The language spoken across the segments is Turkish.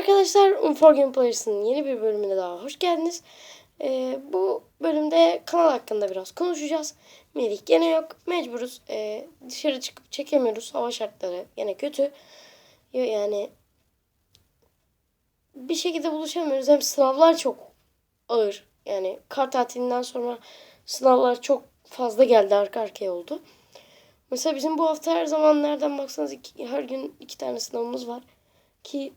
arkadaşlar, Unfor Gameplayers'ın yeni bir bölümüne daha hoş geldiniz. Ee, bu bölümde kanal hakkında biraz konuşacağız. Melih gene yok, mecburuz. Ee, dışarı çıkıp çekemiyoruz, hava şartları gene kötü. Ya- Yani bir şekilde buluşamıyoruz. Hem sınavlar çok ağır. Yani kar tatilinden sonra sınavlar çok fazla geldi, arka arkaya oldu. Mesela bizim bu hafta her zaman nereden baksanız iki- her gün iki tane sınavımız var. Ki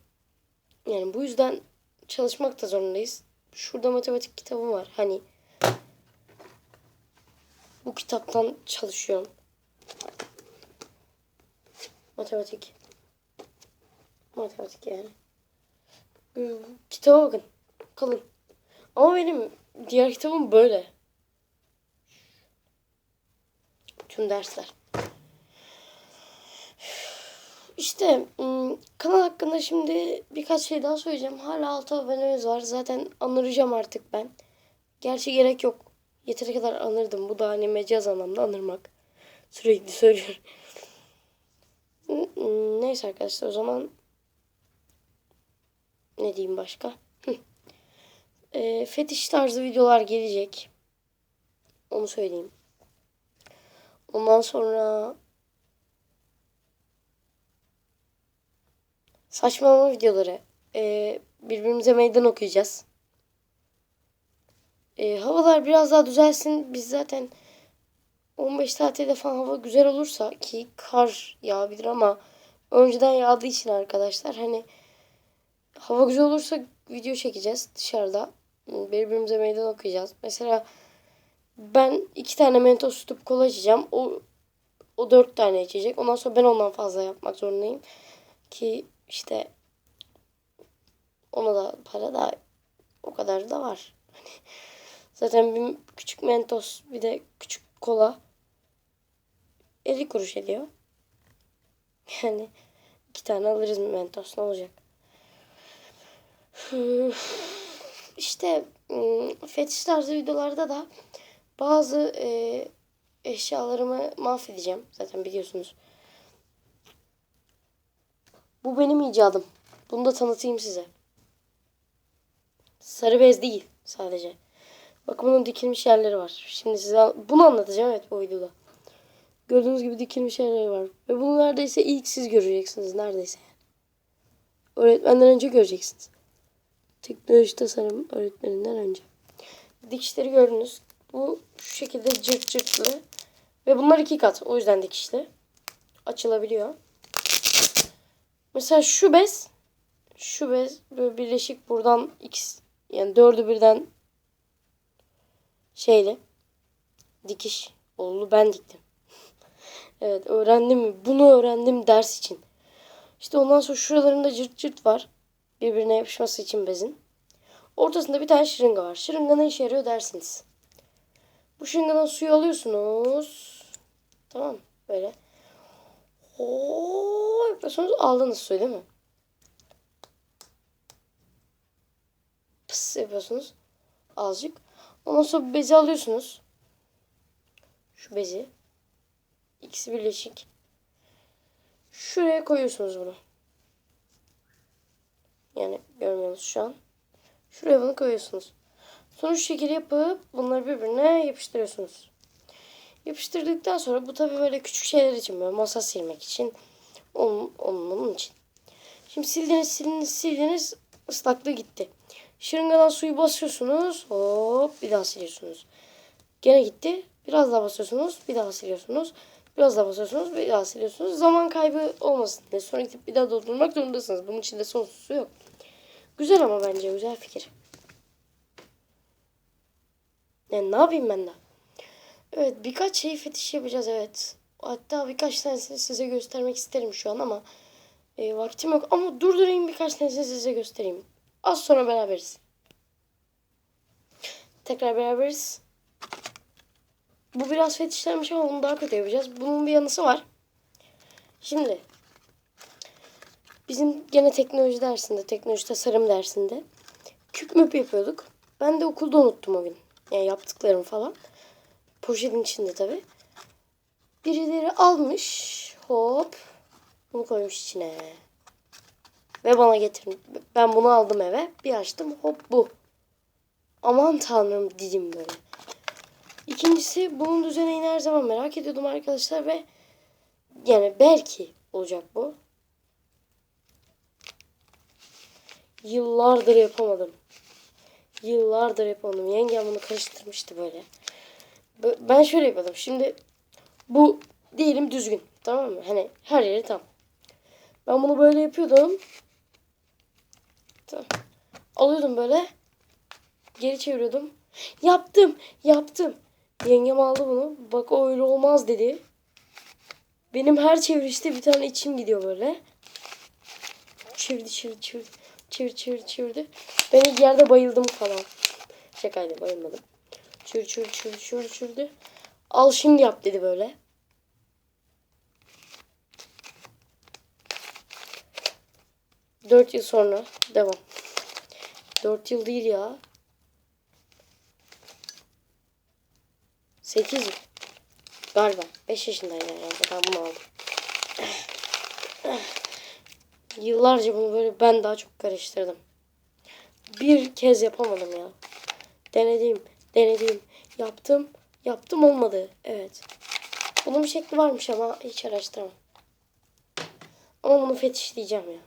yani bu yüzden çalışmak da zorundayız. Şurada matematik kitabım var. Hani bu kitaptan çalışıyorum. Matematik. Matematik yani. Bu Kitaba bakın. Kalın. Ama benim diğer kitabım böyle. Tüm dersler. İşte kanal hakkında şimdi birkaç şey daha söyleyeceğim. Hala 6 abonemiz var. Zaten anıracağım artık ben. Gerçi gerek yok. Yeteri kadar anırdım. Bu da hani mecaz anlamda anırmak. Sürekli söylüyorum. Neyse arkadaşlar o zaman ne diyeyim başka? Ee, fetiş tarzı videolar gelecek. Onu söyleyeyim. Ondan sonra saçmalama videoları. Ee, birbirimize meydan okuyacağız. Ee, havalar biraz daha düzelsin. Biz zaten 15 tatilde falan hava güzel olursa ki kar yağabilir ama önceden yağdığı için arkadaşlar hani hava güzel olursa video çekeceğiz dışarıda. Birbirimize meydan okuyacağız. Mesela ben iki tane mentos tutup kola içeceğim. O o dört tane içecek. Ondan sonra ben ondan fazla yapmak zorundayım. Ki işte ona da para da o kadar da var. Hani zaten bir küçük mentos bir de küçük kola 50 kuruş ediyor. Yani iki tane alırız mentos ne olacak? İşte ım, fetiş tarzı videolarda da bazı e, eşyalarımı mahvedeceğim. Zaten biliyorsunuz. Bu benim icadım. Bunu da tanıtayım size. Sarı bez değil sadece. Bakın bunun dikilmiş yerleri var. Şimdi size bunu anlatacağım evet bu videoda. Gördüğünüz gibi dikilmiş yerleri var. Ve bunu neredeyse ilk siz göreceksiniz. Neredeyse. Öğretmenden önce göreceksiniz. Teknoloji tasarım öğretmeninden önce. Dikişleri gördünüz. Bu şu şekilde cırt cırtlı. Ve bunlar iki kat. O yüzden dikişli. Açılabiliyor. Mesela şu bez şu bez böyle birleşik buradan x yani dördü birden şeyli dikiş oldu ben diktim. evet öğrendim mi? Bunu öğrendim ders için. İşte ondan sonra şuralarında cırt cırt var. Birbirine yapışması için bezin. Ortasında bir tane şırınga var. Şırınga ne işe yarıyor dersiniz. Bu şırıngadan suyu alıyorsunuz. Tamam? Böyle. Oo, yapıyorsunuz. Aldınız suyu değil mi? Pıs yapıyorsunuz. Azıcık. Ondan sonra bezi alıyorsunuz. Şu bezi. İkisi birleşik. Şuraya koyuyorsunuz bunu. Yani görmüyorsunuz şu an. Şuraya bunu koyuyorsunuz. Sonra şu şekilde yapıp bunları birbirine yapıştırıyorsunuz. Yapıştırdıktan sonra bu tabii böyle küçük şeyler için böyle masa silmek için onun, onun, için. Şimdi sildiniz sildiniz sildiniz ıslaklığı gitti. Şırıngadan suyu basıyorsunuz hop bir daha siliyorsunuz. Gene gitti. Biraz daha basıyorsunuz bir daha siliyorsunuz. Biraz daha basıyorsunuz bir daha siliyorsunuz. Zaman kaybı olmasın diye sonra gidip bir daha doldurmak zorundasınız. Bunun içinde sonsuz su yok. Güzel ama bence güzel fikir. Yani ne yapayım ben de? Evet birkaç şey fetiş yapacağız evet. Hatta birkaç tanesini size göstermek isterim şu an ama e, vaktim yok. Ama durdurayım birkaç tanesini size göstereyim. Az sonra beraberiz. Tekrar beraberiz. Bu biraz fetişlenmiş ama bunu daha kötü yapacağız. Bunun bir yanısı var. Şimdi bizim gene teknoloji dersinde, teknoloji tasarım dersinde küp müp yapıyorduk. Ben de okulda unuttum o gün. Yani yaptıklarım falan. Poşetin içinde tabi. Birileri almış. Hop. Bunu koymuş içine. Ve bana getirin. Ben bunu aldım eve. Bir açtım hop bu. Aman tanrım dedim böyle. İkincisi bunun düzenini her zaman merak ediyordum arkadaşlar ve yani belki olacak bu. Yıllardır yapamadım. Yıllardır yapamadım. Yengem bunu karıştırmıştı böyle. Ben şöyle yapıyordum. Şimdi bu diyelim düzgün. Tamam mı? Hani her yeri tam. Ben bunu böyle yapıyordum. Tamam. Alıyordum böyle. Geri çeviriyordum. Yaptım. Yaptım. Yengem aldı bunu. Bak o öyle olmaz dedi. Benim her çevirişte bir tane içim gidiyor böyle. Çevirdi çevirdi çevirdi. Çevir çevir çevirdi. Ben ilk yerde bayıldım falan. Şakayla bayılmadım. Çevir çevir çevir çevir çevirdi. Al şimdi yap dedi böyle. Dört yıl sonra devam. Dört yıl değil ya. Sekiz yıl. Galiba. Beş yaşındaydı herhalde. Ben bunu aldım. Yıllarca bunu böyle ben daha çok karıştırdım. Bir kez yapamadım ya. Denedim, denedim, yaptım, yaptım olmadı. Evet. Bunun bir şekli varmış ama hiç araştıramam. Ama bunu fetişleyeceğim ya.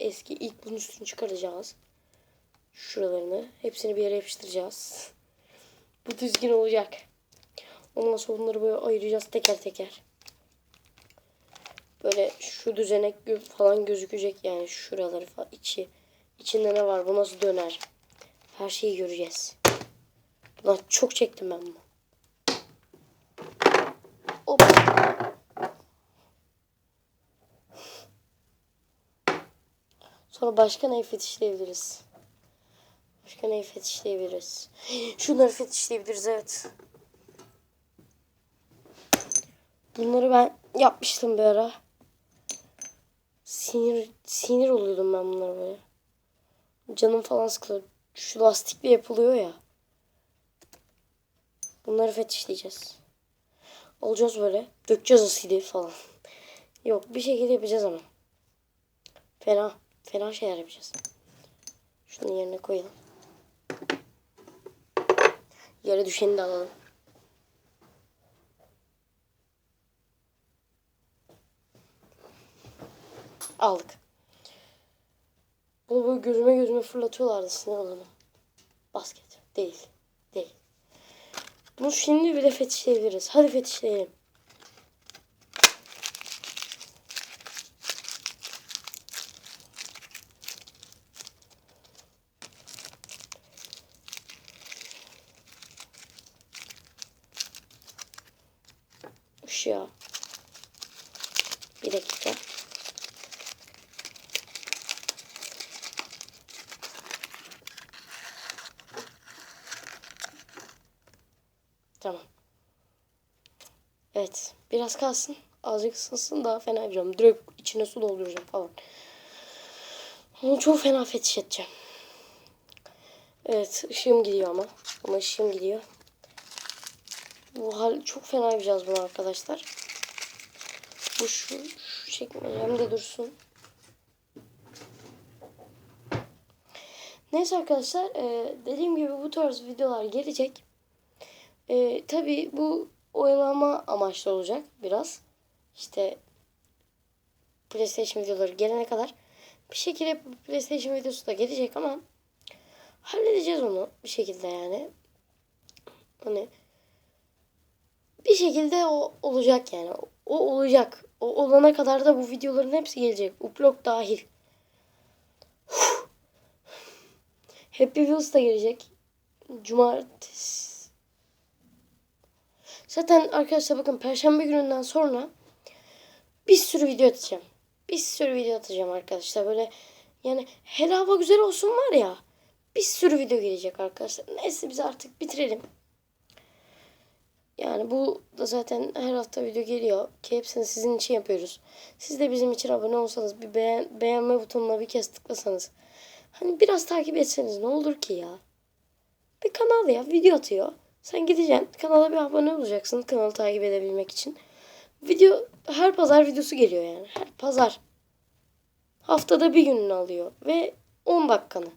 Eski ilk bunun üstünü çıkaracağız. Şuralarını hepsini bir yere yapıştıracağız. Bu düzgün olacak. Ondan sonra bunları böyle ayıracağız teker teker. Böyle şu düzenek falan gözükecek yani şuraları falan içi. İçinde ne var bu nasıl döner. Her şeyi göreceğiz. Ulan çok çektim ben bunu. Hop. Sonra başka neyi fetişleyebiliriz? Başka neyi fetişleyebiliriz? Şunları fetişleyebiliriz evet. Bunları ben yapmıştım bir ara. Sinir sinir oluyordum ben bunlara böyle. Canım falan sıkılıyor. Şu lastikle yapılıyor ya. Bunları fetişleyeceğiz. Olacağız böyle. Dökeceğiz asidi falan. Yok bir şekilde yapacağız ama. Fena. Fena şeyler yapacağız. Şunu yerine koyalım. Yere düşeni de alalım. Aldık. Bunu böyle gözüme gözüme fırlatıyorlardı sinir olanı. Basket. Değil. Değil. Bunu şimdi bile fetişleyebiliriz. Hadi fetişleyelim. Işığa. Bir dakika. Tamam. Evet. Biraz kalsın. Azıcık ısınsın daha fena yapacağım. Direkt içine su dolduracağım falan. Onu çok fena fetiş edeceğim. Evet. ışığım gidiyor ama. Ama ışığım gidiyor. Bu hal çok fena yapacağız bunu arkadaşlar. Bu şu, şu çekmeyeceğim dursun. Neyse arkadaşlar. e, dediğim gibi bu tarz videolar gelecek. Ee, tabii bu oyalama amaçlı olacak biraz. İşte PlayStation videoları gelene kadar bir şekilde PlayStation videosu da gelecek ama halledeceğiz onu bir şekilde yani. Hani bir şekilde o olacak yani. O olacak. O olana kadar da bu videoların hepsi gelecek. Upload dahil. Happy Wheels da gelecek. Cumartesi Zaten arkadaşlar bakın perşembe gününden sonra bir sürü video atacağım. Bir sürü video atacağım arkadaşlar. Böyle yani hele hava güzel olsun var ya. Bir sürü video gelecek arkadaşlar. Neyse biz artık bitirelim. Yani bu da zaten her hafta video geliyor. Ki hepsini sizin için yapıyoruz. Siz de bizim için abone olsanız bir beğen, beğenme butonuna bir kez tıklasanız. Hani biraz takip etseniz ne olur ki ya. Bir kanal ya video atıyor. Sen gideceksin kanala bir abone olacaksın kanalı takip edebilmek için. Video her pazar videosu geliyor yani. Her pazar. haftada bir gününü alıyor ve 10 dakikanı.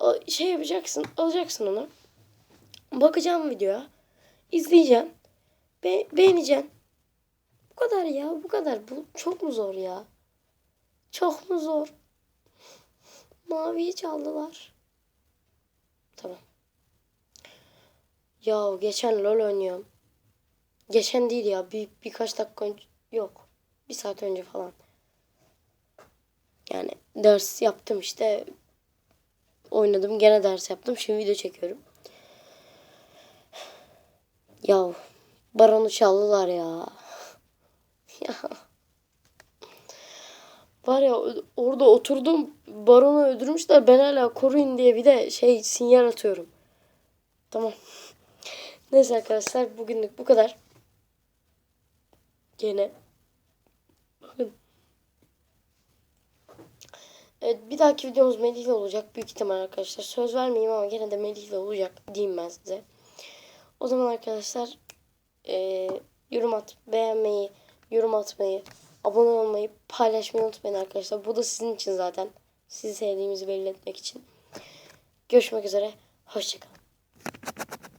O şey yapacaksın, alacaksın onu. Bakacağım videoya. izleyeceğim. Be beğeneceksin. Bu kadar ya, bu kadar. Bu çok mu zor ya? Çok mu zor? Maviyi çaldılar. Tamam. Ya geçen LoL oynuyorum. Geçen değil ya. Bir, birkaç dakika önce. Yok. Bir saat önce falan. Yani ders yaptım işte. Oynadım. Gene ders yaptım. Şimdi video çekiyorum. Ya baronu çaldılar ya. ya. Var ya orada oturdum. Baronu öldürmüşler. Ben hala koruyun diye bir de şey sinyal atıyorum. Tamam. Neyse arkadaşlar bugünlük bu kadar. Gene. Evet bir dahaki videomuz Melih'le olacak büyük ihtimal arkadaşlar. Söz vermeyeyim ama gene de Melih'le olacak diyeyim ben size. O zaman arkadaşlar eee, yorum at, beğenmeyi, yorum atmayı, abone olmayı, paylaşmayı unutmayın arkadaşlar. Bu da sizin için zaten. Sizi sevdiğimizi belli etmek için. Görüşmek üzere. Hoşçakalın.